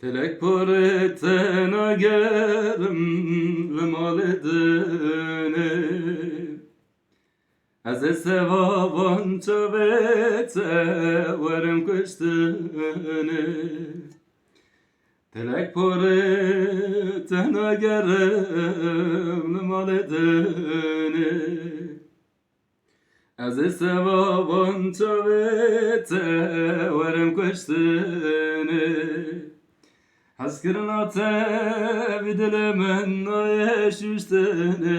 Telek poreten agerim Limal edene Ez e sevavan çavete Verim kıştene Telek poreten agerim Limal edene Ez e sevavan çavete Verim kıştene Haskırın te videlemen ayeş üstene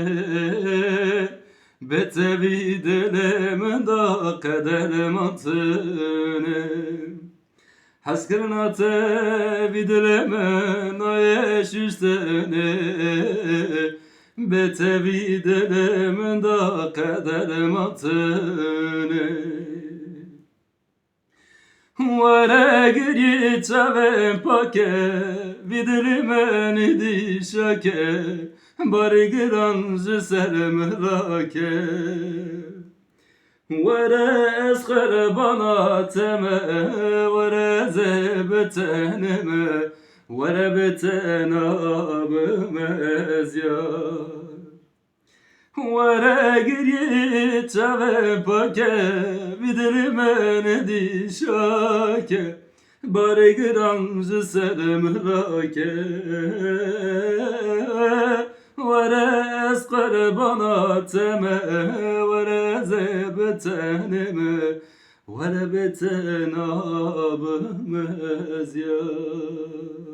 Bete videlemen da kaderem atene Haskırın te videlemen ayeş üstene Bete videlemen da kaderem atene Vare giri çave pake Vidrimeni dişake Bari giran sermerake Vare eskere bana teme Vare zebeteneme Vare beten abimez yar Vere giri çave pake Vidrimene dişake. Bari gramzı seremrake Vere eskar bana teme Vere zebetenime Vere beten abimez yar